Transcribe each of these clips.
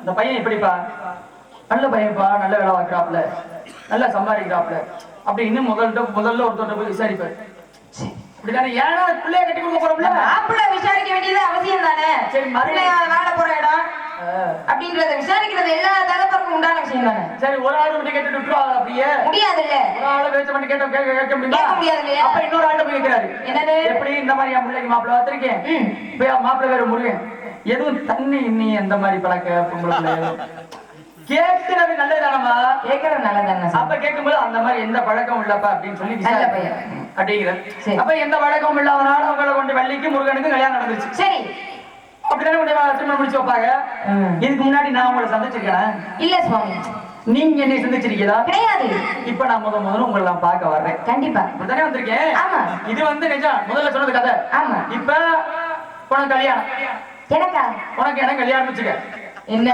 இந்த பையன் எப்படிப்பா நல்ல பையன்ப்பா நல்ல வேலை பார்க்கறாப்புல. நல்லா சம்பாதிக்கிறாப்புல. அப்படி இன்னும் முதல்ல முதல்ல ஒருத்தர் போய் விசாரிப்பாரு. அப்படிதானே ஏன்னா பிள்ளைய கட்டி கொடுக்க போறோம்ல. மாப்பிள்ளை விசாரிக்க வேண்டியது அவசியம் தானே? சரி, மறுபடியும். வாழ போற இடம். அப்படின்றத விசாரிக்கிறது எல்லா தரப்பருக்கும் உண்டான விஷயம் தானே? சரி ஒரு ஆள் மட்டும் கேட்டு விட்டுருவாங்க அப்படியே? ஒரு ஆளை மட்டும் கேட்ட கேட்க கேட்க முடியுமா? கேட்க முடியாது இல்லையா? அப்ப இன்னொரு ஆள்கிட்ட போய் கேட்கிறாரு என்னது? எப்படி? இந்த மாதிரி என் பிள்ளைக்கு மாப்பிள்ளை ம். இப்ப மாப்பிள்ளை வேற முருகன். எதுவும் தண்ணி இன்னி எந்த மாதிரி பழக்க பொம்பளை கேட்கிறது நல்லதானமா கேட்கறது நல்லதானே அப்ப கேட்கும்போது அந்த மாதிரி எந்த பழக்கம் இல்லப்பா அப்படின்னு சொல்லி நல்ல பையன். அப்படிங்கிற. அப்ப எந்த பழக்கமும் இல்லாதனால உங்களை கொண்டு வள்ளிக்கு முருகனுக்கு கல்யாணம் நடந்துச்சு சரி. அப்படிதானே வா- திருமணம் முடிச்சு வைப்பாங்க. இதுக்கு முன்னாடி நான் உங்களை சந்திச்சிருக்கேன்? இல்ல சுவாமி. நீங்க என்னை சந்திச்சிருக்கீங்களா? கிடையாது. இப்ப நான் முத முதல்ல உங்களை நான் பார்க்க வர்றேன். கண்டிப்பா. இப்படித்தானே வந்திருக்கேன்? ஆமா. இது வந்து நிஜம். முதல்ல சொன்னது கதை. ஆமா. இப்ப உனக்கு கல்யாணம். எனக்கா? உனக்கு எனக்கு கல்யாணம் வச்சுக்க? என்ன?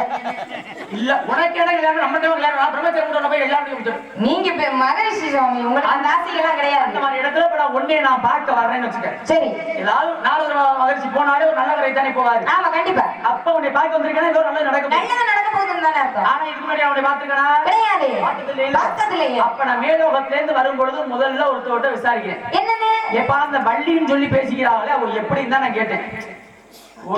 இல்ல உனக்கு எனக்கு கல்யாணம்? நம்ம தேவை கல்யாணம் பிரம்மச்சரம் கூட போய் கல்யாணம் நீங்க இப்ப மகரிஷி சுவாமி உங்களுக்கு அந்த ஆசைகள்லாம் அந்த கிடையாது மாதிரி இடத்துல இப்ப நான் ஒன்னே நான் பார்க்க வர்றேன்னு வச்சுக்க. சரி. ஏதாவது நாலு மகிழ்ச்சி போனாலே ஒரு நல்ல கரை தானே போவாரு. ஆமா கண்டிப்பா. அப்ப உன்னை பார்க்க வந்திருக்கேன்னா ஏதோ நல்லது நடக்க போகுது. நல்லது நடக்க போகுதுன்னு தானே அர்த்தம். ஆனா இதுக்கு முன்னாடி அவனை பார்த்துக்கனா கிடையாது? பார்த்ததில்லையே. அப்ப நான் மேலோகத்துல இருந்து வரும்பொழுது முதல்ல ஒருத்தவர்கிட்ட விசாரிக்கிறேன். என்னன்னு எப்ப அந்த வள்ளின்னு சொல்லி பேசிக்கிறாங்களே அவ எப்படின்னு தான் நான் கேட்டேன்.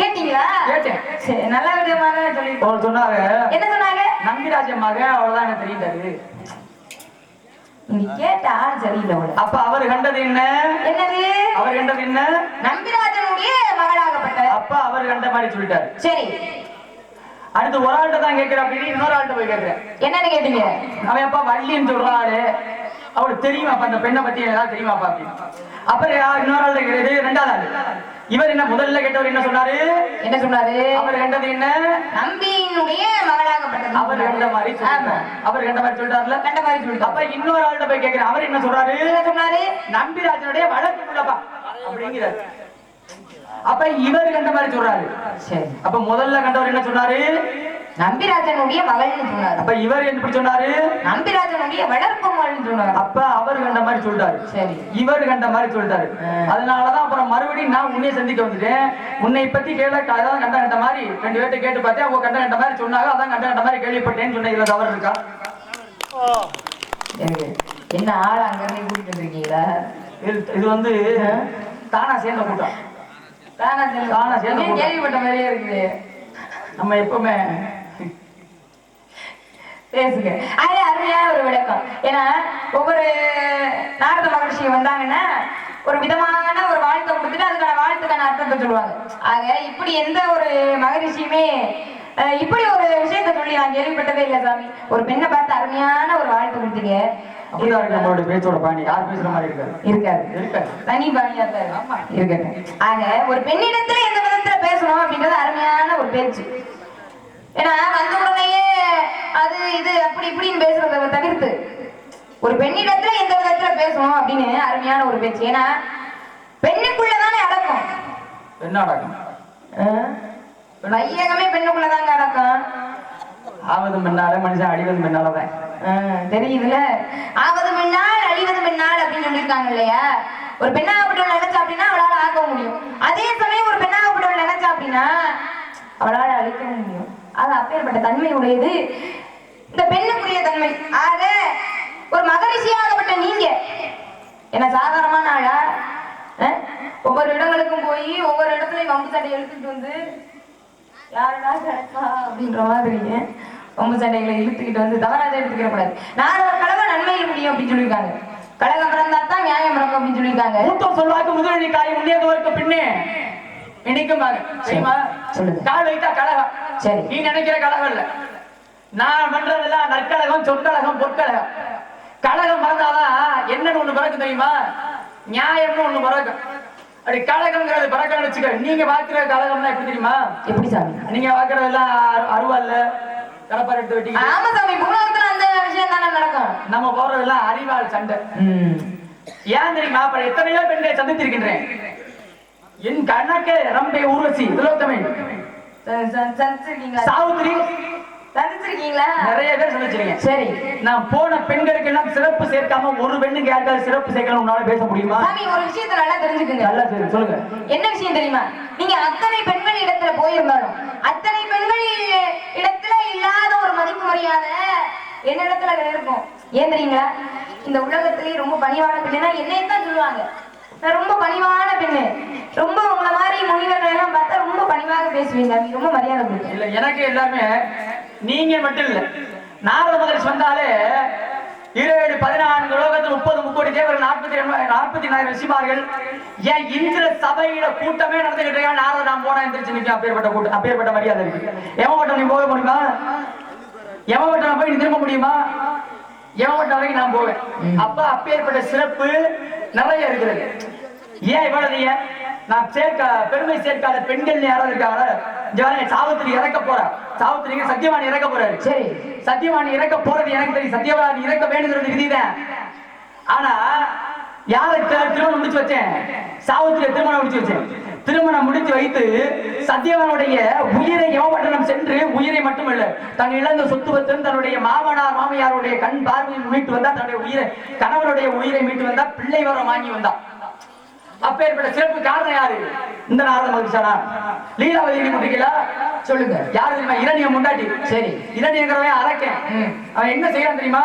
கேட்டீங்களா? கேட்டேன். சரி நல்ல விதமா தான் சொல்லி அவர் சொன்னாங்க. என்ன சொன்னாங்க? நம்பிராஜ மக அவ்வளவுதான் எனக்கு தெரியுது நீங்க கேட்ட ஆள் சரியில்லை அப்ப அவர் கண்டது என்ன? என்னது? அவர் கண்டது என்ன? நம்பிராஜனுடைய மகளாகப்பட்ட. அப்ப அவர் கண்ட மாதிரி சொல்லிட்டாரு. சரி. அடுத்து ஒரு ஆள்கிட்ட தான் கேட்கிறேன் அப்படின்னு இன்னொரு ஆள்கிட்ட போய் கேட்கிறேன். என்னன்னு கேட்டீங்க? அவன் அப்பா வள்ளின்னு சொல்றாரு. அவளுக்கு தெரியுமா அப்ப அந்த பெண்ணை பத்தி ஏதாவது தெரியுமாப்பா அப்படின்னு. அப்புறம் இன்னொரு ஆள் கேக்குறது ரெண்டாவது ஆள். இவர் என்ன முதல்ல கேட்டவர் என்ன சொன்னாரு? என்ன சொன்னாரு? அவர் கண்டது என்ன? நம்பியினுடைய மகளாகப்பட்டது. அவர் கண்ட மாதிரி. அவர் கண்ட மாதிரி சொல்லிட்டாருல? கண்ட மாதிரி சொல்லிட்டு அப்ப இன்னொரு ஆள்கிட்ட போய் கேட்கிறேன் அவர் என்ன சொல்றாரு என்ன சொன்னாரு? நம்பிராஜனுடைய வழக்கு உள்ளப்பா அப்படிங்கிறாரு. அப்ப இவர் கண்ட மாதிரி சொல்றாரு. சரி. அப்ப முதல்ல கண்டவர் என்ன சொன்னாரு? நம்பிராஜனுடைய மகள்னு சொன்னாரு. அப்ப இவர் எப்படி சொன்னாரு? நம்பிராஜனுடைய வளர்ப்பு மகள்னு சொன்னாரு. அப்ப அவர் கண்ட மாதிரி சொல்லிட்டாரு. சரி. இவர் கண்ட மாதிரி ஆ. அதனாலதான் அப்புறம் மறுபடியும் நான் உன்னைய சந்திக்க வந்துட்டேன். உன்னை பத்தி கேள அதான் கண்ட கண்ட மாதிரி ரெண்டு பேர்ட்ட கேட்டு பார்த்தேன். அவங்க கண்ட கண்ட மாதிரி சொன்னாங்க. அதான் கண்ட கண்ட மாதிரி கேள்விப்பட்டேன்னு சொன்ன இதுல தவறு இருக்கா? என்ன ஆள் அங்க இருந்து கூட்டிட்டு வந்திருக்கீங்களா? இது இது வந்து தானா சேர்ந்த கூட்டம். தானா சொல்லு. தானா சேர்ந்த. கேள்விப்பட்ட மாதிரியே இருக்குது? நம்ம எப்பவுமே பேசுங்க. அது அருமையான ஒரு விளக்கம். ஏன்னா ஒவ்வொரு நாரத மகிழ்ச்சி வந்தாங்கன்னா ஒரு விதமான ஒரு வாழ்த்தை கொடுத்துட்டு அதுக்கான வாழ்த்துக்கான அர்த்தத்தை சொல்லுவாங்க. ஆக இப்படி எந்த ஒரு மகரிஷியுமே இப்படி ஒரு விஷயத்தை சொல்லி நான் கேள்விப்பட்டதே இல்லை சாமி. ஒரு பெண்ணை பார்த்து அருமையான ஒரு வாழ்த்து கொடுத்தீங்க. அப்படிதான் இருக்கு நம்மளுடைய பேச்சோட பாணி. யார் பேசுற மாதிரி இருக்காரு இருக்காது. இருக்காது. தனி பாணியா தான் ஆக ஒரு பெண்ணிடத்துல எந்த விதத்துல பேசணும் அப்படின்றது அருமையான ஒரு பேச்சு. ஏன்னா வந்த உடனேயே அது இது அப்படி இப்படின்னு பேசுறத தவிர்த்து. ஒரு பெண்ணிடத்துல எந்த விதத்துல பேசணும் அப்படின்னு அருமையான ஒரு பேச்சு. ஏன்னா பெண்ணுக்குள்ளதானே அடக்கம். என்ன அடக்கம்? வையகமே பெண்ணுக்குள்ளதாங்க அடக்கம். ஆவது முன்னால மனுஷன் அடிவது முன்னாலதான் தெரியுதுல ஆவது பெண்ணால் அழிவது பெண்ணால் அப்படின்னு சொல்லியிருக்காங்க இல்லையா? ஒரு பெண்ணாகப்பட்டவள் நினைச்சா அப்படின்னா அவளால ஆக்க முடியும். அதே சமயம் ஒரு பெண்ணாகப்பட்டவள் நினைச்சா அப்படின்னா அவளால அழிக்கவும் முடியும். அது அப்பேற்பட்ட தன்மை உடையது. இந்த பெண்ணுக்குரிய தன்மை. ஆக ஒரு மகரிஷியாகப்பட்ட நீங்க. என்ன சாதாரணமான ஆளா? ஆ? ஒவ்வொரு இடங்களுக்கும் போய் ஒவ்வொரு இடத்துலயும் வம்பு சட்டை எடுத்துட்டு வந்து யாருடா கிடைப்பா அப்படின்ற மாதிரி வம்பு சண்டைகளை இழுத்துக்கிட்டு வந்து தவறாக எடுத்துக்கிற கூடாது நான் ஒரு கழகம் நன்மையில் முடியும் அப்படின்னு சொல்லியிருக்காங்க. கழகம் பிறந்தா தான் நியாயம் பிறக்கும் அப்படின்னு சொல்லியிருக்காங்க. மூத்தம் சொல்வாக்கு முதலடி காய் உண்ணியதோருக்கு பின்னே மகன். தெரியுமா? சொல்லுங்க. கால் வைத்தா கழகம் சரி. நீ நினைக்கிற கழகம் இல்ல. நான் பண்றதெல்லாம் நற்கழகம் சொற்கழகம் பொற்கழகம் கழகம் மறந்தாதான் என்னன்னு ஒண்ணு பிறக்கும் தெரியுமா? நியாயம்னு ஒண்ணு பிறக்கும். அப்படி கழகம்ங்கிறது பிறக்கணும்னு வச்சுக்க. நீங்க பாக்குற கழகம்னா எப்படி தெரியுமா? எப்படி சாமி? நீங்க பாக்குறதெல்லாம் அரு- அருவாள்ல கடப்பார் எடுத்து வெட்டிக்கிட்டு. ஆமா சாமி பூலோகத்துல அந்த விஷயம் தானே நடக்கும். நம்ம போறதெல்லாம் அறிவாள் சண்டை. ம். ஏன் தெரியுமா? அப்ப எத்தனையோ பெண்களை சந்தித்திருக்கின்றேன். என் கணக்கே ரம்பை ஊர்வசி திலோத்தமை ச- ச- சந்திச்சிருக்கீங்களா சாவுத்திரி. சந்திச்சிருக்கீங்களா நிறைய பேர் சந்திச்சிருக்கேன் சரி. நான் போன பெண்களுக்கு எல்லாம் சிறப்பு சேர்க்காம ஒரு பெண்ணுக்கு யாருக்காவது சிறப்பு சேர்க்கணும் உன்னால பேச முடியுமா? சாமி ஒரு விஷயத்தை நல்லா தெரிஞ்சுக்குங்க. நல்லா சொல்லுங்க. என்ன விஷயம் தெரியுமா? நீங்க அத்தனை பெண்கள் இடத்துல போயிருந்தாலும் அத்தனை பெண்கள் இடத்துல இல்லாத ஒரு மதிப்பு மரியாதை என்ன இடத்துல இருக்கும் ஏன் தெரியுங்களா? இந்த உலகத்திலேயே ரொம்ப பணிவான பெண்ணுனா என்னையும் தான் சொல்லுவாங்க. ரொம்ப பணிவான பெண்ணு. ரொம்ப உங்களை மாதிரி முனிவர்கள் எல்லாம் பார்த்தா ரொம்ப பணிவாக பேசுவீங்க ரொம்ப மரியாதை கொடுக்கும் இல்ல எனக்கு எல்லாமே நீங்க மட்டும் இல்ல. நாரத மகரிஷி வந்தாலே இருபது பதினான்கு லோகத்தில் முப்பது முப்பது தேவர்கள் நாற்பத்தி நாற்பத்தி நாயிரம் ரிஷிமார்கள். ஏன் இந்திர சபையில கூட்டமே நடந்துகிட்டு இருக்கா? நாரத நான் போனா எந்திரிச்சு நிற்கும் அப்பேற்பட்ட கூட்டம் அப்பேற்பட்ட மரியாதை இருக்கு. எவன் நீ போக முடியுமா? எவன் போய் நீ திரும்ப முடியுமா? எவன் வரைக்கும் நான் போவேன். அப்ப அப்பேற்பட்ட சிறப்பு நிறைய இருக்கிறது ஏன் இவ்வளவு நான் சேர்க்க பெருமை சேர்க்காத பெண்கள் யாராவது இருக்காங்க பாருங்க, சாவித்திரி இறக்க போறா. சாவித்திரிங்க சத்தியவாணி இறக்க போறாரு? சரி. சத்தியவாணி இறக்க போறது எனக்கு தெரியும். சத்தியவாணி இறக்க வேணுங்கிறது விதிதான் ஆனா யாரை திருமணம் முடிச்சு வச்சேன்? சாவித்திரியை திருமணம் முடிச்சு வச்சேன். திருமணம் முடித்து வைத்து சத்தியவனுடைய உயிரை யமபட்டணம் சென்று உயிரை மட்டுமல்ல தன் இழந்த சொத்து வத்திலும் தன்னுடைய மாமனார் மாமியாருடைய கண் பார்வையை மீட்டு வந்தா தன்னுடைய உயிரை கணவனுடைய உயிரை மீட்டு வந்தா பிள்ளை வரம் வாங்கி வந்தா அப்பேற்பட்ட சிறப்பு காரணம் யாரு? இந்த நாரத மகிழ்ச்சானா லீலாவதி கேள்விப்பட்டிருக்கீங்களா சொல்லுங்க. யாரு தெரியுமா? இரணிய முண்டாட்டி. சரி. இரணியங்கிறவன் அரக்கன். அவன் என்ன செய்யறான் தெரியுமா?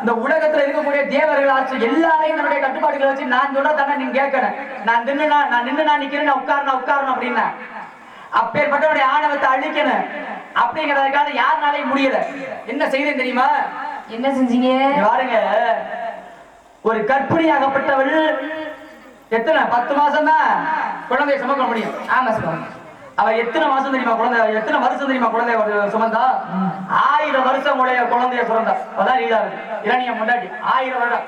இந்த உலகத்துல இருக்கக்கூடிய தேவர்கள் ஆச்சு எல்லாரையும் தன்னுடைய கட்டுப்பாடுகளை வச்சு நான் சொல்ற தானே நீங்க கேட்கணும். நான் நின்னுனா நான் நின்னு நான் நிக்கிறேன் நான் உட்காரணும் உட்காரணும் அப்படின்னா. அப்பேற்பட்டவனுடைய ஆணவத்தை அழிக்கணும். அப்படிங்கிறதுக்காக யாருனாலையும் முடியல. என்ன செய்தேன் தெரியுமா? என்ன செஞ்சீங்க? பாருங்க. ஒரு கர்ப்பிணியாகப்பட்டவள் எத்தனை? பத்து மாசம் தான் குழந்தையை சுமக்க முடியும். ஆமா சுவாமி அவ எத்தனை மாசம் தெரியுமா குழந்தை? எத்தனை வருஷம் தெரியுமா குழந்தைய ஒரு சுமந்தா? ஆயிரம் வருஷம் உடைய குழந்தைய சுமந்தா. அதான் லீலா இரணிய முண்டாட்டி ஆயிரம் வருடம்.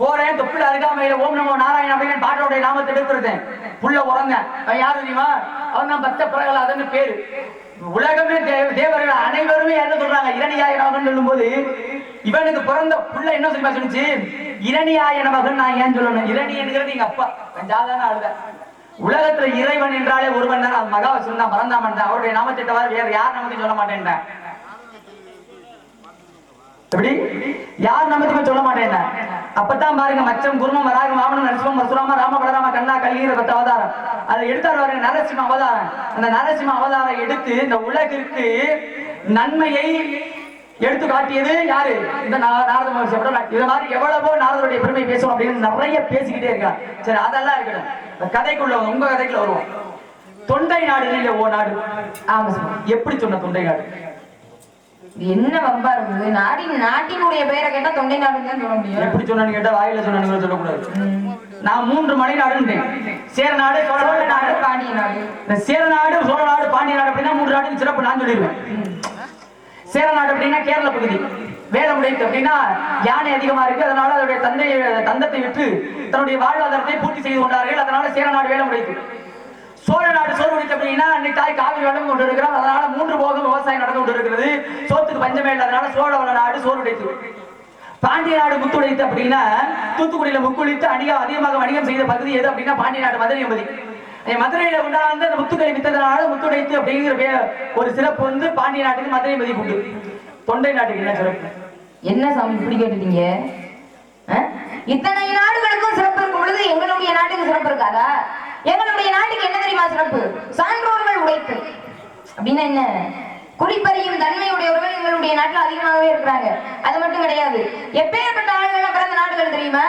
போறேன் தொப்பில் அருகாமையில ஓம் நமோ நாராயண அப்படின்னு பாட்டோடைய நாமத்தை எடுத்துருந்தேன் புள்ள உறந்தேன். அவன் யாரு தெரியுமா? அவன் தான் பத்த பிரகலாதன்னு பேரு. உலகமே தே- தேவர்கள் அனைவருமே என்ன சொல்றாங்க? இரணியாயிரம் சொல்லும் போது இவனுக்கு பிறந்த புள்ள என்ன தெரியுமா சொல்லுச்சு இரணியாயன மகன் நான் ஏன் சொல்லணும்? இரணி என்கிறது எங்க அப்பா. சாதாரண அழுத உலகத்துல இறைவன் என்றாலே ஒருவன் தான். அது மகாவிஷ்ணு தான் மறந்தாமன் தான் அவருடைய நாமத்தை தவிர வேற யார் நமக்கு சொல்ல மாட்டேன்டேன் எப்படி? யார் நமக்குமே சொல்ல மாட்டேன் அப்பதான் பாருங்க மச்சம் குருமம் வராக வாமனம் நரசிம்மம் பரசுராம ராம பலராம கண்ணா கல்லீர பத்த அவதாரம். அதை எடுத்தார் பாருங்க நரசிம்ம அவதாரம். அந்த நரசிம்ம அவதாரம் எடுத்து இந்த உலகிற்கு நன்மையை எடுத்து காட்டியது யாரு? இந்த நாரத மகர்ஷி அப்புறம் இது மாதிரி எவ்வளவோ நாரதருடைய பெருமை பேசுவோம் அப்படின்னு நிறைய பேசிக்கிட்டே இருக்கான் சரி அதெல்லாம் இருக்கட்டும். இந்த கதைக்குள்ள உங்க கதைக்குள்ள வருவோம். தொண்டை நாடு இல்ல ஓ நாடு? ஆமா எப்படி சொன்ன தொண்டை நாடு? என்ன வம்பா இருக்குது? நாட்டின் நாட்டினுடைய பெயரை கேட்டா தொண்டை நாடுன்னு சொல்ல முடியும். எப்படி சொன்னு கேட்டா வாயில சொன்னு சொல்லக்கூடாது. நான் மூன்று மலை நாடுன்றேன். சேர நாடு சோழ நாடு. பாண்டிய நாடு. இந்த சேர நாடு சோழ நாடு பாண்டிய நாடு அப்படின்னா மூன்று நாட்டுக்கு சிறப்பு நான் சொல்லிடுவேன். சேர நாடு அப்படின்னா கேரள பகுதி. வேலமுடைத்து அப்படின்னா யானை அதிகமா இருக்கு. அதனால அதனுடைய தந்தை தந்தத்தை விற்று தன்னுடைய வாழ்வாதாரத்தை பூர்த்தி செய்து கொண்டார்கள். அதனால சேர நாடு வேலமுடைத்து சோழ நாடு சோறு உடைத்து அப்படின்னா அன்னை தாய் காவிரி வளர்ந்து கொண்டு இருக்கிறார் அதனால மூன்று போகம் விவசாயம் நடந்து கொண்டு இருக்கிறது சோத்துக்கு பஞ்சமே இல்லை. அதனால சோழ வள நாடு சோறு உடைத்து. பாண்டிய நாடு முத்துடைத்து அப்படின்னா தூத்துக்குடியில முக்குளித்து அதிக அதிகமாக வணிகம் செய்த பகுதி எது அப்படின்னா பாண்டிய நாடு மதுரை என்பது மதுரையில உண்டாந்து அந்த முத்துக்களை வித்ததனால முத்துடைத்து அப்படிங்கிற ஒரு சிறப்பு வந்து பாண்டிய நாட்டுக்கு மதுரை மதிப்பு உண்டு தொண்டை நாட்டுக்கு என்ன சிறப்பு? என்ன சாமி இப்படி கேட்டுட்டீங்க? அஹ்? இத்தனை நாடுகளுக்கும் சிறப்பு இருக்கும் பொழுது எங்களுடைய நாட்டுக்கு சிறப்பு இருக்காதா? எங்களுடைய நாட்டுக்கு என்ன தெரியுமா சிறப்பு? சான்றோர்கள் உழைப்பு அப்படின்னா என்ன? குறிப்பறியும் தன்மையுடையவர்கள் எங்களுடைய நாட்டுல அதிகமாகவே இருக்கிறாங்க. அது மட்டும் கிடையாது. எப்பேற்பட்ட ஆளுகள் பிறந்த நாடுகள் தெரியுமா?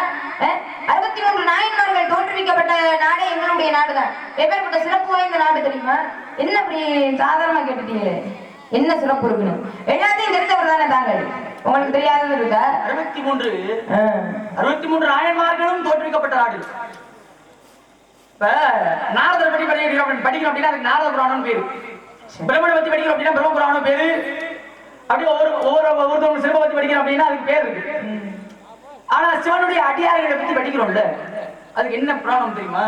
அறுபத்தி மூன்று நாயன்மார்கள் தோற்றுவிக்கப்பட்ட நாடே எங்களுடைய நாடுதான். எப்பேற்பட்ட சிறப்பு வாய்ந்த நாடு தெரியுமா? என்ன அப்படி சாதாரணமா கேட்டுட்டீங்களே? என்ன சிறப்பு இருக்குன்னு? எல்லாத்தையும் தெரிந்தவர் தானே தாங்கள். உங்களுக்கு தெரியாதது இருக்கா? அறுபத்தி மூன்று அறுபத்தி மூன்று நாயன்மார்களும் தோற்றுவிக்கப்பட்ட நாடு. இப்ப நாரதர் படி படிக்கிறோம் படிக்கிறோம் அப்படின்னா அதுக்கு நாரத புராணம் பேரு. பிரம்மனை பத்தி படிக்கிறோம் அப்படின்னா பிரம்ம புராணம் பேரு. அப்படி ஒவ்வொரு ஒவ்வொரு ஒவ்வொருத்தவங்க சிறப்பை பத்தி படிக்கிறோம் அப்படின்னா அதுக்கு பேர் இருக்கு. ஆனா சிவனுடைய அடியார்களை பத்தி படிக்கிறோம்ல. அதுக்கு என்ன புராணம் தெரியுமா?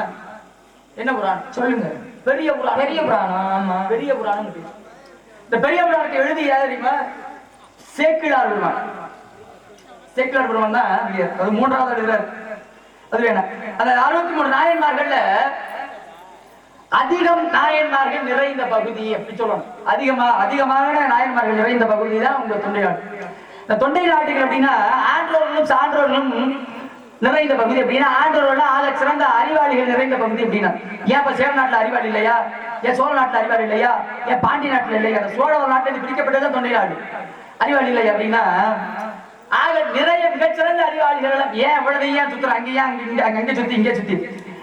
என்ன புராணம்? சொல்லுங்க. பெரிய புராணம். பெரிய புராணம் ஆமா. பெரிய புராணம் பேரு. இந்த பெரிய புராணத்தை எழுதி யார் தெரியுமா? சேக்கிழார் பெருமான். சேக்கிழார் பெருமான் தான் அது மூன்றாவது எழுதுறாரு. அது வேணாம். அந்த அறுபத்தி மூணு நாயன்மார்கள்ல அதிகம் நாயன்மார்கள் நிறைந்த பகுதி அப்படி சொல்லணும். அதிகமா அதிகமான நாயன்மார்கள் நிறைந்த பகுதி தான் உங்க தொண்டை நாடு இந்த தொண்டை நாட்டுகள் அப்படின்னா ஆன்றோர்களும் சான்றோர்களும் நிறைந்த பகுதி அப்படின்னா ஆண்டோரோட ஆக சிறந்த அறிவாளிகள் நிறைந்த பகுதி அப்படின்னா. ஏன் இப்ப சேர நாட்டுல அறிவாளி இல்லையா? ஏன் சோழ நாட்டுல அறிவாளி இல்லையா? ஏன் பாண்டி நாட்டுல இல்லையா? அந்த சோழ நாட்டில் பிரிக்கப்பட்டது தொண்டை நாடு அறிவாளி இல்லையா அப்படின்னா ஆக நிறைய மிகச்சிறந்த அறிவாளிகள் எல்லாம் ஏன் இவ்வளவு ஏன் சுத்துற அங்கேயா அங்க அங்க சுத்தி இங்கே சுத்தி.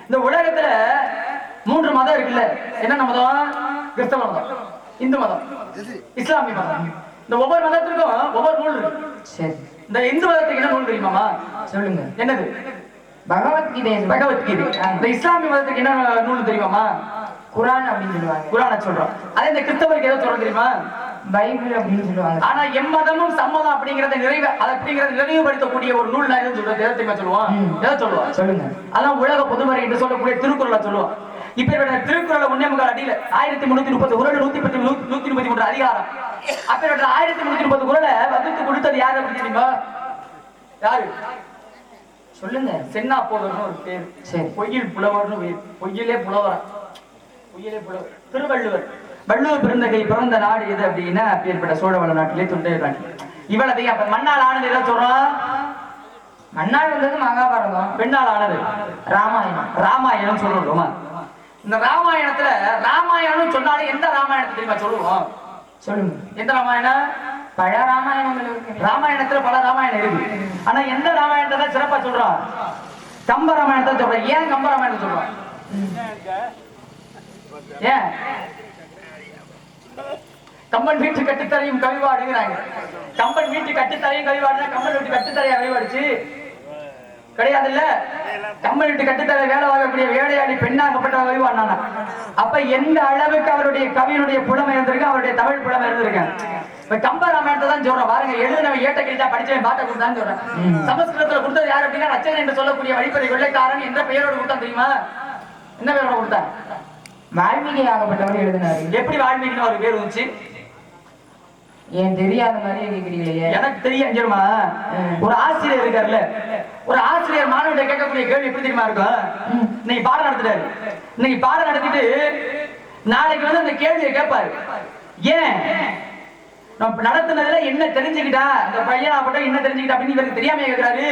இந்த உலகத்துல மூன்று மதம் இருக்குல்ல. என்னென்ன மதம்? கிறிஸ்தவ மதம். இந்து மதம். இஸ்லாமிய மதம். இந்த ஒவ்வொரு மதத்திற்கும் ஒவ்வொரு நூல் இருக்கு. சரி. இந்த இந்து மதத்துக்கு என்ன நூல் தெரியுமாமா சொல்லுங்க. என்னது? பகவத்கீதை. பகவத்கீதை. இந்த இஸ்லாமிய மதத்துக்கு என்ன நூல் தெரியுமாமா குரான் அப்படின்னு சொல்லுவாங்க. குரான சொல்றோம். அதே இந்த கிறிஸ்தவருக்கு எதை சொல்றோம் தெரியுமா? பைபிள் அப்படின்னு சொல்லுவாங்க. ஆனா எம்மதமும் சம்மதம் அப்படிங்கறத நிறைவு அது அப்படிங்கறத நிறைவுபடுத்தக்கூடிய ஒரு நூல் நான் எதை சொல்றது எதை தெரியுமா சொல்லுவோம். எதை சொல்லுவோம்? சொல்லுங்க. அதான் உலக பொதுமறை என்று சொல்லக்கூடிய திருக்குறளை சொல்லுவோம். இப்ப இவருடைய திருக்குறளை முன்னே முகால் அடியில ஆயிரத்தி முன்னூத்தி முப்பது குரல் நூத்தி பத்து நூத்தி முப்பத்தி மூன்று அதிகாரம். அப்ப இவருடைய ஆயிரத்தி முன்னூத்தி முப்பது குரலை வகுத்து கொடுத்தது யாரு அப்படின்னு தெரியுமா? யாரு? சொல்லுங்க. சென்னா போதர்னு ஒரு பேர். சரி. பொய்யில் புலவர்னு பேர். பொய்யிலே புலவர் பொய்யிலே புலவர். திருவள்ளுவர். வள்ளுவர் பிறந்தகை பிறந்த நாடு எது அப்படின்னா அப்பேற்பட்ட சோழவள நாட்டிலே தொண்டை நாட்டில். இவ்வளவு அப்ப மண்ணால் ஆனது எதை சொல்றோம் மன்னாள் வந்தது மகாபாரதம் பெண்ணால் ஆனது. ராமாயணம். ராமாயணம் சொல்றோமா இந்த ராமாயணத்துல ராமாயணம் சொன்னாலே எந்த ராமாயணத்தை தெரியுமா சொல்லுவோம்? சொல்லுங்க. எந்த ராமாயணம்? பல ராமாயணங்கள் இருக்கு. ராமாயணத்துல பல ராமாயணம் இருக்கு. ஆனா எந்த ராமாயணத்தை தான் சிறப்பா சொல்றோம்? கம்ப ராமாயணத்தை சொல்றோம். ஏன் கம்ப ராமாயணத்தை சொல்றோம்? ஏன்? கம்பன் வீட்டு கட்டுத்தரையும் கவிவாடுங்கிறாங்க கம்பன் வீட்டு கட்டுத்தரையும் கவிவாடுனா கம்பன் வீட்டு கட்டுத்தரையா கவிவாடுச்சு கிடையாதுல்ல? கம்பன் வீட்டு கட்டுத்தரை வேலை வாங்கக்கூடிய வேலையாடி பெண்ணாகப்பட்ட கவிவாடினானா அப்ப எந்த அளவுக்கு அவருடைய கவியினுடைய புலமை இருந்திருக்கு அவருடைய தமிழ் புலமை இருந்திருக்கு? இப்ப கம்ப ராமாயணத்தை தான் சொல்றோம். பாருங்க எழுதினவன் ஏட்ட கிழிச்சா படிச்சவன் பாட்ட கொடுத்தான்னு சொல்றேன். சமஸ்கிருதத்துல கொடுத்தது யார் அப்படின்னா ரச்சனை என்று சொல்லக்கூடிய வழிப்பறை கொள்ளைக்காரன் என்ற பெயரோடு கொடுத்தான் தெரியுமா? என்ன பெயரோட கொடுத்தான்? வால்மீகி ஆகப்பட்டவர் எழுதினாரு. எப்படி வால்மீகின்னு ஒரு பேர் வந்துச்சு? ஏன் தெரியாத மாதிரி கேக்குறீங்களே. எனக்கு தெரியும் அஞ்சருமா ஒரு ஆசிரியர் இருக்காருல்ல ஒரு ஆசிரியர் மாணவர்கிட்ட கேட்கக்கூடிய கேள்வி எப்படி தெரியுமா இருக்கும்? இன்னைக்கு பாடம் நடத்துறாரு. இன்னைக்கு பாடம் நடத்திட்டு நாளைக்கு வந்து அந்த கேள்வியை கேட்பாரு. ஏன்? நம்ம நடத்துனதுல என்ன தெரிஞ்சுக்கிட்டா? அந்த பையன் அப்பட்ட என்ன தெரிஞ்சுக்கிட்டா? அப்படின்னு இவருக்கு தெரியாம கேட்கிறாரு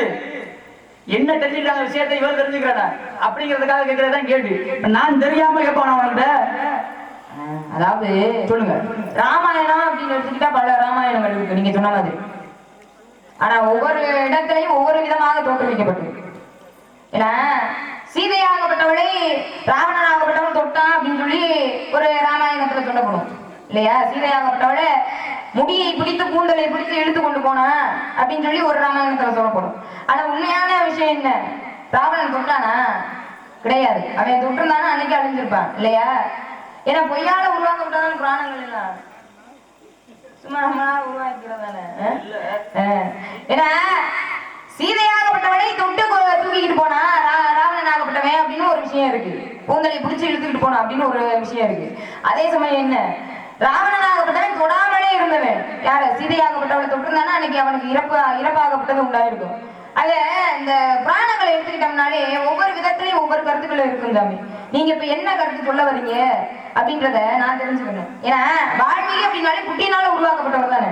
என்ன தெரிஞ்சுக்கிட்டாங்க விஷயத்தை இவர் தெரிஞ்சுக்கிறானா அப்படிங்கிறதுக்காக கேட்கறதுதான் கேள்வி. நான் தெரியாம கேட்பான் அவன்கிட்ட? அதாவது சொல்லுங்க. ராமாயணம் அப்படின்னு எடுத்துக்கிட்டா பல ராமாயணங்கள் இருக்கு. நீங்க சொன்ன மாதிரி. ஆனா ஒவ்வொரு இடத்திலையும் ஒவ்வொரு விதமாக தோற்றுவிக்கப்பட்டிருக்கு ஏன்னா சீதையாகப்பட்டவளை ராவணனாகப்பட்டவன் தொட்டான் அப்படின்னு சொல்லி ஒரு ராமாயணத்துல சொல்லப்படும். இல்லையா? சீதையாகப்பட்டவளை முடியை பிடித்து கூந்தலை பிடித்து இழுத்து கொண்டு போனா அப்படின்னு சொல்லி ஒரு ராமாயணத்துல சொல்லப்படும். ஆனா உண்மையான விஷயம் என்ன? ராவணன் தொட்டானா? கிடையாது. அவன் தொட்டிருந்தானா? அன்னைக்கு அழிஞ்சிருப்பான். இல்லையா? ஏன்னா பொய்யால உருவாக்கப்பட்டதான் புராணங்கள் எல்லாம். சும்மா நம்மளா உருவாக்கிறதானே ஏன்னா சீதையாகப்பட்டவனை தொட்டு கொ- தூக்கிக்கிட்டு போனா ரா- ராவணன் ஆகப்பட்டவன் அப்படின்னு ஒரு விஷயம் இருக்கு. கூந்தலை பிடிச்சி இழுத்துக்கிட்டு போனா அப்படின்னு ஒரு விஷயம் இருக்கு. அதே சமயம் என்ன? ராவணன் ஆகப்பட்டவன் தொடாமலே இருந்தவன். யார? சீதையாகப்பட்டவளை தொட்டிருந்தானா? அன்னைக்கு அவனுக்கு இறப்பு இறப்பாகப்பட்டது உண்டாயிருக்கும். ஆக இந்த புராணங்களை எடுத்துக்கிட்டோம்னாலே ஒவ்வொரு விதத்திலையும் ஒவ்வொரு கருத்துக்கள் இருக்கும் தாமி நீங்க இப்ப என்ன கருத்து சொல்ல வர்றீங்க அப்படின்றத நான் தெரிஞ்சுக்கணும். ஏன்னா வால்மீகி அப்படின்னாலே புட்டினால உருவாக்கப்பட்டவர் தானே?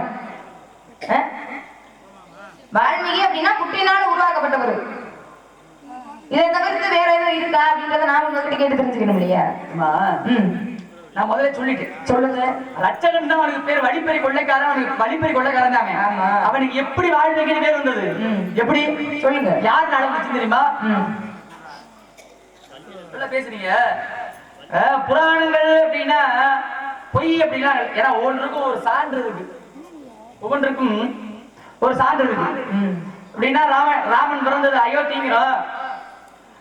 வால்மீகி அப்படின்னா புட்டினால உருவாக்கப்பட்டவர். இதை தவிர்த்து வேற எதுவும் இருக்கா அப்படின்றத நான் உங்ககிட்ட கேட்டு தெரிஞ்சுக்கணும் இல்லையா? நான் முதல்ல சொல்லிட்டேன். சொல்லுங்க. தான் அவனுக்கு பேர். வழிப்பறி கொள்ளைக்காரன் அவனுக்கு வழிப்பறி கொள்ளைக்காரன் தாங்க. அவனுக்கு எப்படி வாழ்க்கைக்கு பேர் வந்தது. எப்படி? சொல்லுங்க. யார் நடந்துச்சு தெரியுமா? பேசுறீங்க புராணங்கள் அப்படின்னா பொய் அப்படின்னா ஏன்னா ஒவ்வொன்றுக்கும் ஒரு சான்று இருக்கு. ஒவ்வொன்றுக்கும் ஒரு சான்று இருக்கு. அப்படின்னா ராமன் ராமன் பிறந்தது அயோத்திங்கிறோம்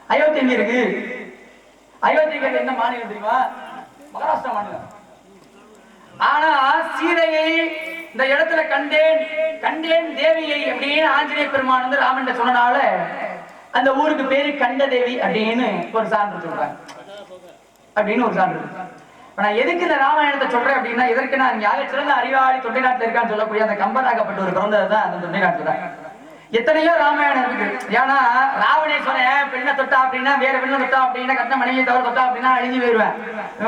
அயோத்தி எங்க இருக்கு? அயோத்திங்கிறது என்ன மாநிலம் தெரியுமா? மகாராஷ்டிரா மாநிலம். ஆனா சீதையை இந்த இடத்துல கண்டேன் கண்டேன் தேவியை அப்படின்னு ஆஞ்சநேய பெருமான் வந்து ராமன் சொன்னனால அந்த ஊருக்கு பேரு கண்ட தேவி அப்படின்னு ஒரு சான்று சொல்றாங்க. அப்படின்னு ஒரு சான்று. இப்ப நான் எதுக்கு இந்த ராமாயணத்தை சொல்றேன் அப்படின்னா எதற்கு நான் யாக சிறந்த அறிவாளி தொண்டை நாட்டில் இருக்கான்னு சொல்லக்கூடிய அந்த கம்பனாகப்பட்ட ஒரு பிறந்தது தான் அந்த தொண்டை நாட்டில் தான். எத்தனையோ ராமாயணம் இருக்கு. ஏன்னா ராவணேஸ்வரன் பெண்ணை தொட்டா அப்படின்னா வேற பெண்ணை தொட்டா அப்படின்னா கட்ட மனைவியை தவிர தொட்டா அப்படின்னா அழிஞ்சு போயிடுவேன்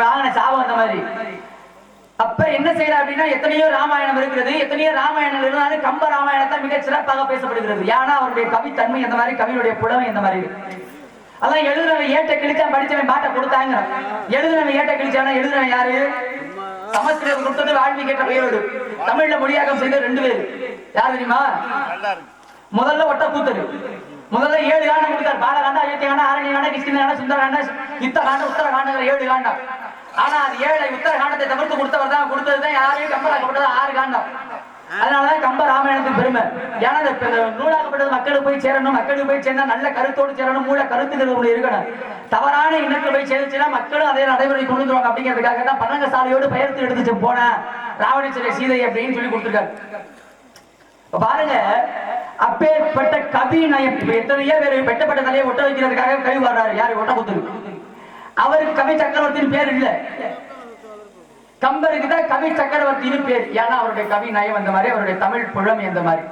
வாங்கின சாபம் அந்த மாதிரி. அப்ப என்ன செய்யற அப்படின்னா எத்தனையோ ராமாயணம் இருக்கிறது எத்தனையோ ராமாயணம் இருந்தாலும் கம்ப ராமாயணத்தை மிக சிறப்பாக பேசப்படுகிறது. ஏன்னா அவருடைய கவித்தன்மை இந்த மாதிரி கவியுடைய புலமை இந்த மாதிரி. அதான் எழுதுறவன் ஏட்ட கிழிச்சான் படிச்சவன் பாட்டை கொடுத்தாங்க. எழுதுறவன் ஏட்ட கிழிச்சானா எழுதுறவன் யாரு? சமஸ்கிருதம் கொடுத்தது வாழ்வி கேட்ட பெயரோடு. தமிழ்ல மொழியாக்கம் செய்த ரெண்டு பேர். யார் தெரியுமா? முதல்ல ஒட்ட கூத்தரு முதல்ல ஏழு காண்டம் கொடுத்தார். பாலகாண்டா அயோத்தி காண்டா ஆரணி காண்டா கிருஷ்ண காண்டா சுந்தர காண்டா. யுத்த காண்ட உத்தர காண்டங்கிற ஏழு காண்டம் ஆனா அது ஏழை உத்தர காண்டத்தை தவிர்த்து கொடுத்தவர் தான் கொடுத்தது தான் யாரையும் கம்பராக்கப்பட்டது. ஆறு காண்டம் அதனாலதான் கம்ப ராமாயணத்துக்கு பெருமை. ஏன்னா இந்த இந்த மக்களுக்கு போய் சேரணும் மக்களுக்கு போய் சேர்ந்தா நல்ல கருத்தோடு சேரணும் மூல கருத்து ஒண்ணு இருக்கணும். தவறான இனத்தில் போய் சேர்ந்துச்சுன்னா மக்களும் அதே நடைமுறை கொண்டு வந்துருவாங்க அப்படிங்கிறதுக்காக தான் பன்னங்க சாலையோடு பெயர்த்து எடுத்துச்சு போன ராவணேஸ்வரி சீதை அப்படின்னு சொல்லி கொடுத்துருக்காரு. பாருங்க அப்பேற்பட்ட கவி நயம் எத்தனையோ பேர் வெட்டப்பட்ட தலையை ஒட்ட வைக்கிறதுக்காக கழிவு வர்றாரு யாரு? ஒட்டபுத்தர். அவருக்கு கவி சக்கரவர்த்தின்னு பேர் இல்ல. கம்பருக்கு தான் கவி சக்கரவர்த்தின்னு பேர். ஏன்னா அவருடைய கவி நயம் அந்த மாதிரி அவருடைய தமிழ் புழமை அந்த மாதிரி.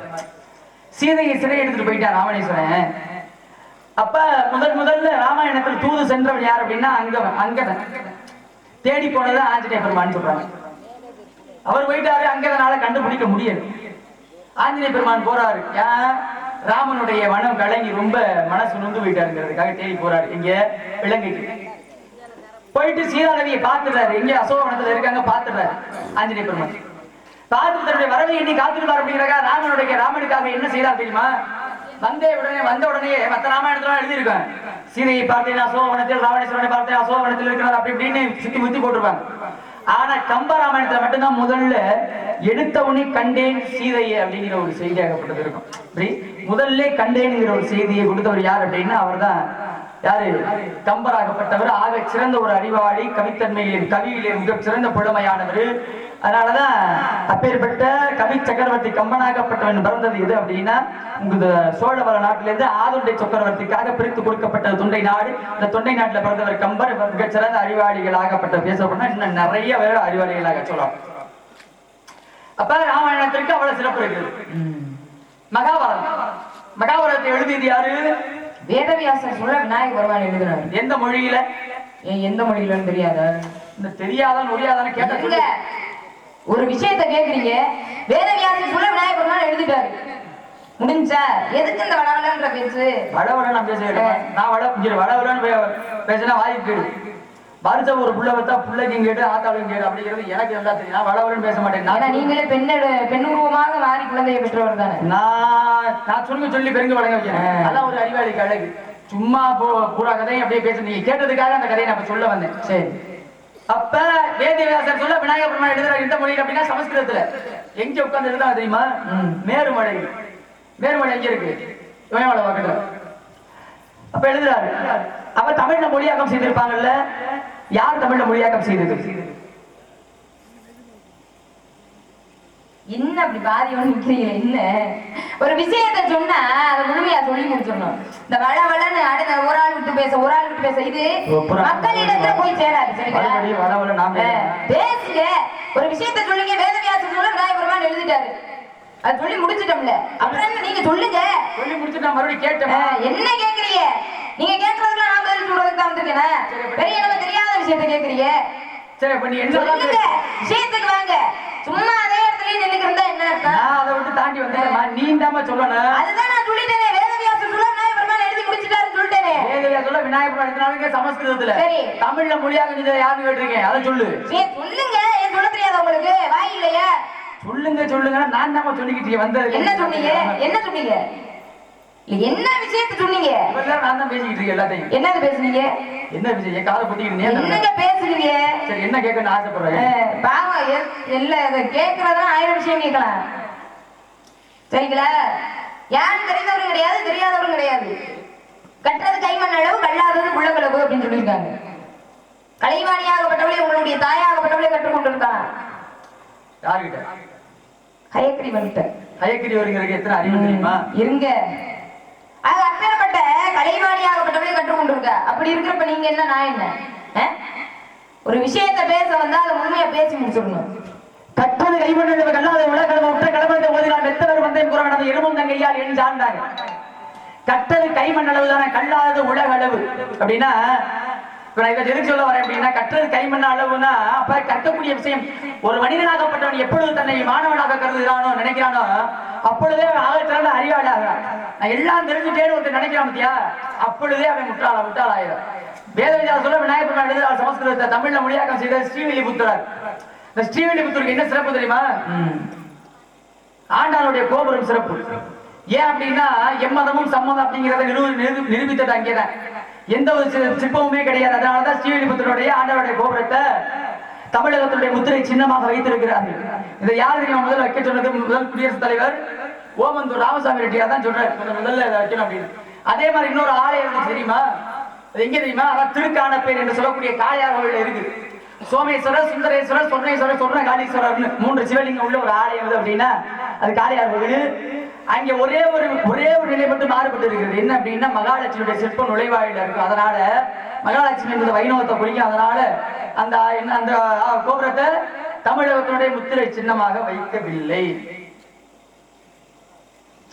சீதையை சிறை எடுத்துட்டு போயிட்டான் ராமணேஸ்வரன் அப்ப முதல் முதல்ல ராமாயணத்தில் தூது சென்றவன் யார் அப்படின்னா அங்க அங்கதன். தேடி போனது ஆஞ்சநேய பெருமான் சொல்றாங்க அவர் போயிட்டாரு அங்கதனால கண்டுபிடிக்க முடியல. ஆஞ்சநேய பெருமான் போறாரு. ஏன் ராமனுடைய மனம் கலங்கி ரொம்ப மனசு நொந்து போயிட்டாருங்கிறதுக்காக தேடி போறாரு. இங்க இலங்கைக்கு. போயிட்டு சீதாதேவியை பார்த்துடுறாரு. எங்க அசோகவனத்துல இருக்காங்க பார்த்துடுறாரு. ஆஞ்சநேய பெருமாள். பார்த்து தன்னுடைய வரவை எண்ணி காத்துருவார் அப்படிங்கிறக்கா ராமனுடைய ராமனுக்காக என்ன செய்தார் தெரியுமா? வந்த உடனே வந்த உடனே மத்த ராமாயணத்துல எழுதியிருக்கேன். சீதையை பார்த்தேன் அசோகவனத்தில் ராவணேஸ்வரனை பார்த்தேன் அசோகவனத்தில் இருக்கிறார் அப்படி இப்படின்னு சுத்தி முத்தி போட்டிருப்பாங்க. ஆனா கம்ப ராமாயணத்துல மட்டும்தான் முதல்ல எடுத்த உடனே கண்டேன் சீதையை அப்படிங்கிற ஒரு செய்தியாகப்பட்டது இருக்கும். முதல்ல கண்டேன்ங்கிற ஒரு செய்தியை கொடுத்தவர் யார் அப்படின்னா அவர் தான் யாரு? கம்பராகப்பட்டவர் ஆக சிறந்த ஒரு அறிவாளி கவித்தன்மையில் கவியிலே மிக சிறந்த புலமையானவர். அதனாலதான் அப்பேற்பட்ட கவி சக்கரவர்த்தி கம்பனாகப்பட்டவன் பிறந்தது எது அப்படின்னா இந்த சோழவர நாட்டிலிருந்து ஆதுண்டை சக்கரவர்த்திக்காக பிரித்து கொடுக்கப்பட்ட தொண்டை நாடு. இந்த தொண்டை நாட்டுல பிறந்தவர் கம்பர் மிக சிறந்த அறிவாளிகளாகப்பட்ட பேசப்படணும் இன்னும் நிறைய பேர் அறிவாளிகளாக சொல்லலாம். அப்ப ராமாயணத்திற்கு அவ்வளவு சிறப்பு இருக்குது. மகாபாரதம். மகாபாரதத்தை எழுதியது யாரு? வேதவியாசர் சொல்ல விநாயக பெருமான் எழுதுறாரு. எந்த மொழியில? ஏன் எந்த மொழியிலன்னு தெரியாதா? இந்த தெரியாதான் ஒரியாதான்னு கேட்ட இருங்க. ஒரு விஷயத்த கேக்குறீங்க. வேதவியாசர் சொல்ல விநாயக பெருமான் எழுதிட்டாரு. முடிஞ்சா? எதுக்கு இந்த வளவலன்ற பேச்சு? நான் பேசுகிறேன் நான் வடவடன்னு பே- பேசினா வாய்ப்பு வருஷ ஒரு புள்ள வச்சா புள்ளைக்கும் கேடு ஆத்தாளுக்கும் கேடு அப்படிங்கிறது எனக்கு நல்லா தெரியும். நான் வடவடன்னு பேச மாட்டேன். நான் நீங்களே பெண்ணோட பெண் உருவமாக மாறி குழந்தையை பெற்றவர் தானே? நான் நான் சொல்லி சொல்லி பெருங்க வழங்க வைக்கிறேன். அதான் ஒரு அறிவாளிக்கு அழகு. சும்மா போ பூரா கதையும் அப்படியே பேச நீங்க கேட்டதுக்காக அந்த கதையை நான் சொல்ல வந்தேன். சரி. அப்ப வேதவியாசர் சொல்ல விநாயகர் பெருமான் எழுதுறாரு இந்த மொழியில் அப்படின்னா சமஸ்கிருதத்துல. எங்க உட்கார்ந்து எழுதுறாங்க தெரியுமா. மேருமலை. மேருமலை எங்க இருக்கு? இமயமலை பக்கத்துல. அப்ப எழுதுறாரு. அவ தமிழ்ல மொழியாக்கம் செய்திருப்பாங்கல்ல? யார் தமிழ்ல மொழியாக்கம் செய்தது? என்ன அப்படி பாதியோன்னு நிக்கிறீங்க என்ன? ஒரு விஷயத்த சொன்னா அதை முழுமையா சொல்லி முடிச்சிடணும். இந்த வள வளன்னு அடுத்த ஒரு ஆள் விட்டு பேச ஒரு ஆள் விட்டு பேச இது மக்களிடத்துல போய் சேராது சரிங்களா? பேசுங்க. ஒரு விஷயத்த சொல்லுங்க வேதவியாசம் சொல்ல விநாயகர் பெருமான் எழுதிட்டாரு. அது சொல்லி முடிச்சிட்டோம்ல. அப்புறம் நீங்க சொல்லுங்க. சொல்லி முடிச்சுட்டு மறுபடியும் கேட்டேன் என்ன கேக்குறீங்க? நீங்க கேக்குறதுல நான் சொல்றதுக்கு தான் வந்திருக்கேன்? பெரிய நம்ம தெரியாத விஷயத்த கேக்குறீங்க. சரி அப்ப நீ என்ன சொல்லுங்க. விஷயத்துக்கு வாங்க. சும்மா அதே இடத்துல நின்னுக்கு இருந்தா என்ன அர்த்தம்? நான் அதை விட்டு தாண்டி வந்தேன் நீ தாம சொல்லணும். அதுதான் நான் சொல்லிட்டேனே. வேதவியாசம் சொல்ல விநாயகர் பெருமான் எழுதி முடிச்சிட்டாருன்னு சொல்லிட்டேனே. வேதவியாசர் சொல்ல விநாயகர் எழுதினாலுங்க சமஸ்கிருதத்துல. சரி. தமிழ்ல மொழியாக நீங்க யாருன்னு கேட்டிருக்கேன் அதை சொல்லு. சரி சொல்லுங்க. ஏன் சொல்ல தெரியாதா உங்களுக்கு? வாய் இல்லையா? சொல்லுங்க சொல்லுங்க நான் தாம சொல்லிக்கிட்டு வந்தது என்ன சொன்னீங்க? என்ன சொன்னீங்க? என்ன விஷயத்த சொன்னீங்க? நான் தான் பேசிக்கிட்டு இருக்கேன் எல்லாத்தையும். என்னது பேசுனீங்க? என்ன விஷயம் காதை புத்திக்கிட்டு என்னங்க பேசுறீங்க? சரி என்ன கேட்கணும்னு ஆசைப்படுறேன் பாவம் இல்ல இத கேட்கறதுலாம் ஆயிரம் விஷயம் கேட்கலாம். சரிங்களா? யாரும் தெரிந்தவரும் கிடையாது தெரியாதவரும் கிடையாது. கட்டுறது கைமண் அளவு கல்லாதது உள்ளகளவு அப்படின்னு சொல்லியிருக்காங்க. கலைவாணியாகப்பட்டவளே உங்களுடைய தாயாகப்பட்டவளே கற்றுக்கொண்டிருக்கான் யாருகிட்ட? ஹயக்கிரி வந்துட்ட ஹயக்கிரி வருகிறதுக்கு எத்தனை அறிவு தெரியுமா? இருங்க. அது அப்பேற்பட்ட கலைவாணியாகப்பட்டவளையும் கற்றுக்கொண்டிருக்க. அப்படி இருக்கிறப்ப நீங்க என்ன நான் என்ன? ஒரு விஷயத்த பேச வந்தா அதை முழுமையா பேசி முடிச்சிடணும். கற்பது கைமண்ண அதை உலகளவு உற்ற கடமை ஓதினால் மெத்தவர் வந்தேன் தந்தையும் கூற நடந்த எருமும் தங்கையால் என் சார்ந்தாங்க கட்டது கைமண்ணளவு தானே கல்லாதது உலக அளவு அப்படின்னா நான் இதை எதுக்கு சொல்ல வரேன் அப்படின்னா கற்றது கைமண் அளவுனா அப்ப கற்கக்கூடிய விஷயம் ஒரு மனிதனாகப்பட்டவன் எப்பொழுது தன்னை மாணவனாக கருதுகிறானோ நினைக்கிறானோ அப்பொழுதே அவன் ஆகத்திறந்த அறிவாளி நான் எல்லாம் தெரிஞ்சுட்டேன்னு ஒருத்தர் நினைக்கிறான் பத்தியா? அப்பொழுதே அவன் முட்டாள முட்டாளாயிரம் வேத சொல்ல விநாயகர் பெருமாள் சமஸ்கிருதத்தை தமிழ்ல மொழியாக்கம் செய்த ஸ்ரீவில்லிபுத்தரார். இந்த ஸ்ரீவில்லிபுத்தருக்கு என்ன சிறப்பு தெரியுமா? ஆண்டாளுடைய கோபுரம் சிறப்பு. ஏன் அப்படின்னா எம்மதமும் சம்மதம் அப்படிங்கிறத நிரூபித்தது அங்கேதான். எந்த ஒரு சிற்பமுமே கிடையாது. அதனாலதான் ஸ்ரீவில்லிபுத்தருடைய ஆண்டவருடைய கோபுரத்தை தமிழகத்துடைய முத்திரை சின்னமாக வைத்திருக்கிறார்கள். இதை யார் தெரியும் முதல்ல வைக்க சொன்னது? முதல் குடியரசுத் தலைவர் ஓமந்தூர் ராமசாமி ரெட்டியார் தான் சொல்றாரு. முதல்ல இதை வைக்கணும் அப்படின்னு. அதே மாதிரி இன்னொரு ஆலயம் இருந்துச்சு தெரியுமா? அது எங்க தெரியுமா? அதான் திருக்கானப்பேர் என்று சொல்லக்கூடிய காளையார் கோவில் இருக்கு. சோமேஸ்வரர் சுந்தரேஸ்வரர் சொர்ணேஸ்வரர் சொர்ண காளீஸ்வரர்னு மூன்று சிவலிங்கம் உள்ள ஒரு ஆலயம் அப்படின்னா அது காளையார் கோவில். அங்க ஒரே ஒரு ஒரே ஒரு நிலை மட்டும் மாறுபட்டு இருக்கிறது என்ன அப்படின்னா மகாலட்சுமியுடைய சிற்பம் நுழைவாயில இருக்கு. அதனால மகாலட்சுமி என்பது வைணவத்தை குறிக்கும். அதனால அந்த என்ன அந்த கோபுரத்தை தமிழகத்தினுடைய முத்திரை சின்னமாக வைக்கவில்லை.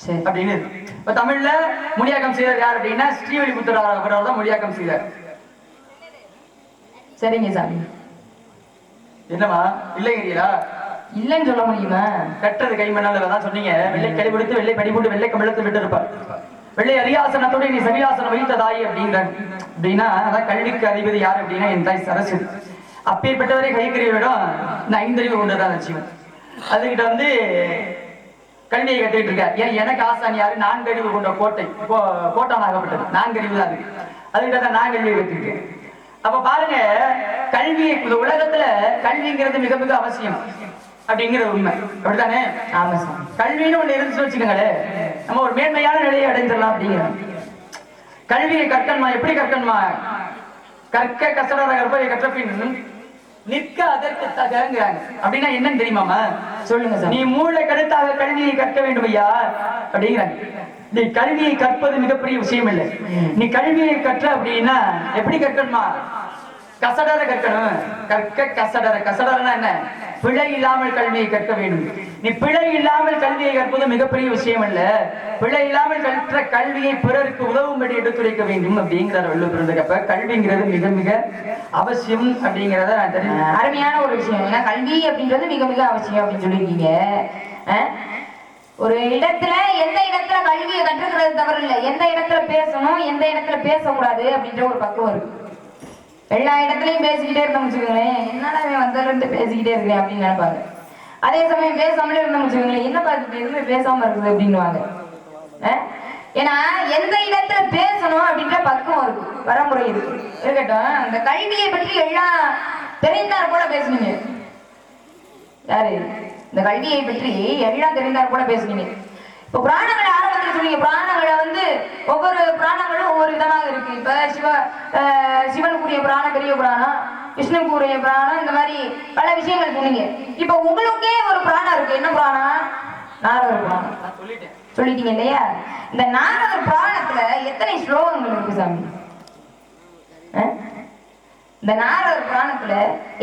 சரி அப்படின்னு இப்ப தமிழ்ல மொழியாக்கம் செய்தார் யார் அப்படின்னா ஸ்ரீவில்லிபுத்தர் அவர்கள் தான் செய்தார் சரிங்க சாமி. என்னமா இல்லைங்கிறீங்களா? இல்லைன்னு சொல்ல முடியுமா? கற்றது கைமண்ணால தான் சொன்னீங்க. வெள்ளை கழிவுடுத்து வெள்ளை படிபோட்டு வெள்ளை கமிழத்து விட்டு இருப்பார் வெள்ளை அரியாசனத்தோட நீ சவியாசனம் வைத்த தாய் அப்படின்றாங்க அப்படின்னா அதான் கல்விக்கு அதிபதி யார் அப்படின்னா என் தாய் சரஸ்வதி அப்பேற்பட்டவரே கைக்கறிவிடம் இந்த ஐந்தறிவு கொண்டுதான் லட்சியம் அதுகிட்ட வந்து கல்வியை கத்துக்கிட்டு இருக்கார். ஏன் எனக்கு ஆசான் யாரு? நான்கறிவு கொண்ட கோட்டை. கோ- கோட்டானாகப்பட்டது. நான்கறிவு தான் இருக்கு அதுகிட்ட தான் நான் கல்வியை கத்துக்கிட்டேன் அப்ப பாருங்க கல்வி உலகத்துல கல்விங்கிறது மிக மிக அவசியம். அப்படிங்கிற உண்மை. அப்படித்தானே? ஆமா சாமி. கல்வின்னு ஒண்ணு இருந்துச்சு வச்சுக்கோங்களேன் நம்ம ஒரு மேன்மையான நிலையை அடைஞ்சிடலாம் அப்படிங்கிறோம் கல்வியை கற்கணுமா? எப்படி கற்கணுமா? கற்க கசடர கற்பதை கற்றப்பின் நிற்க அதற்கு தகங்கிறாங்க. அப்படின்னா என்னன்னு தெரியுமாமா சொல்லுங்க சார் நீ மூளை கருத்தாக கல்வியை கற்க வேண்டும் ஐயா அப்படிங்கிறாங்க. நீ கல்வியை கற்பது மிகப்பெரிய விஷயம் இல்லை நீ கல்வியை கற்ற அப்படின்னா எப்படி கற்கணுமா? கசடர கற்கணும். கற்க கசடர கசடரனா என்ன? பிழை இல்லாமல் கல்வியை கற்க வேண்டும். நீ பிழை இல்லாமல் கல்வியை கற்பது மிகப்பெரிய விஷயம் அல்ல பிழை இல்லாமல் கற்ற கல்வியை பிறருக்கு உதவும்படி எடுத்துரைக்க வேண்டும் அப்படிங்கிறார் வள்ளுவர் கல்விங்கிறது மிக மிக அவசியம் அப்படிங்கிறத நான் தெரியும் அருமையான ஒரு விஷயம். ஏன்னா கல்வி அப்படின்றது மிக மிக அவசியம் அப்படின்னு சொல்லியிருக்கீங்க. அஹ் ஒரு இடத்துல எந்த இடத்துல கல்வியை கற்றுக்கிறது தவறு இல்லை எந்த இடத்துல பேசணும் எந்த இடத்துல பேசக்கூடாது அப்படின்ற ஒரு பக்குவம் இருக்கு. எல்லா இடத்துலயும் பேசிக்கிட்டே இருந்தோம் வச்சுக்கோங்களேன். என்னடா இவன் வந்ததுல இருந்து பேசிக்கிட்டே இருக்கிறேன் அப்படின்னு நினைப்பாங்க. அதே சமயம் பேசாமலே இருந்தோம் வச்சுக்கோங்களேன். என்ன பார்த்து எதுவுமே பேசாம இருக்குது அப்படின்னுவாங்க. ஏன்னா எந்த இடத்துல பேசணும் அப்படின்ற பக்குவம் இருக்கு. வரமுறை இருக்கு. இருக்கட்டும். அந்த கல்வியை பற்றி எல்லாம் தெரிந்தார் கூட பேசுனீங்க. யாரு? இந்த கல்வியை பற்றி எல்லாம் தெரிந்தார் கூட பேசுனீங்க. இப்போ புராணங்களை ஆரம்பத்தில் சொன்னீங்க. புராணங்களை வந்து ஒவ்வொரு புராணங்களும் ஒவ்வொரு விதமாக இருக்கு. இப்ப சிவ சிவனுக்குரிய புராணம் பெரிய புராணம் விஷ்ணுக்குரிய புராணம் இந்த மாதிரி பல விஷயங்கள் சொன்னீங்க. இப்போ உங்களுக்கே ஒரு புராணம் இருக்கு. என்ன புராணம்? நாரதர் புராணம். சொல்லிட்டீங்க இல்லையா? இந்த நாரதர் புராணத்துல எத்தனை ஸ்லோகங்கள் இருக்கு சாமி? இந்த நாரதர் புராணத்துல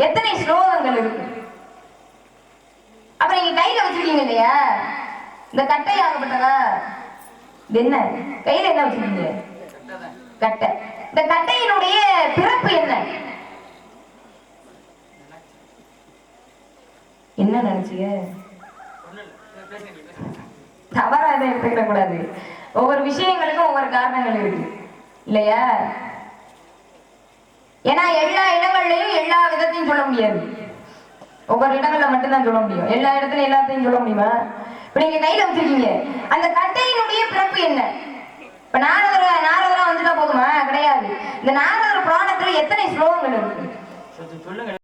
எத்தனை ஸ்லோகங்கள் இருக்கு? அப்ப நீங்க கையில வச்சிருக்கீங்க இல்லையா? இந்த கட்டை ஆகப்பட்டதா என்ன? கையில என்ன வச்சிருக்கீங்க? கட்டை. இந்த கட்டையினுடைய பிறப்பு என்ன? என்ன நினைச்சீங்க? தவறா இதை எடுத்துக்கிட கூடாது ஒவ்வொரு விஷயங்களுக்கும் ஒவ்வொரு காரணங்கள் இருக்கு. இல்லையா? ஏன்னா எல்லா இடங்கள்லயும் எல்லா விதத்தையும் சொல்ல முடியாது. ஒவ்வொரு இடங்கள்ல மட்டும்தான் சொல்ல முடியும். எல்லா இடத்துலயும் எல்லாத்தையும் சொல்ல முடியுமா? நீங்க கையில வச்சிருக்கீங்க. அந்த கட்டையினுடைய பிறப்பு என்ன? இப்ப நாரதர் நாரதரா வந்துட்டா போதுமா? கிடையாது. இந்த நாரதர் புராணத்துல எத்தனை ஸ்லோகங்கள் இருக்கு? சொல்லுங்க.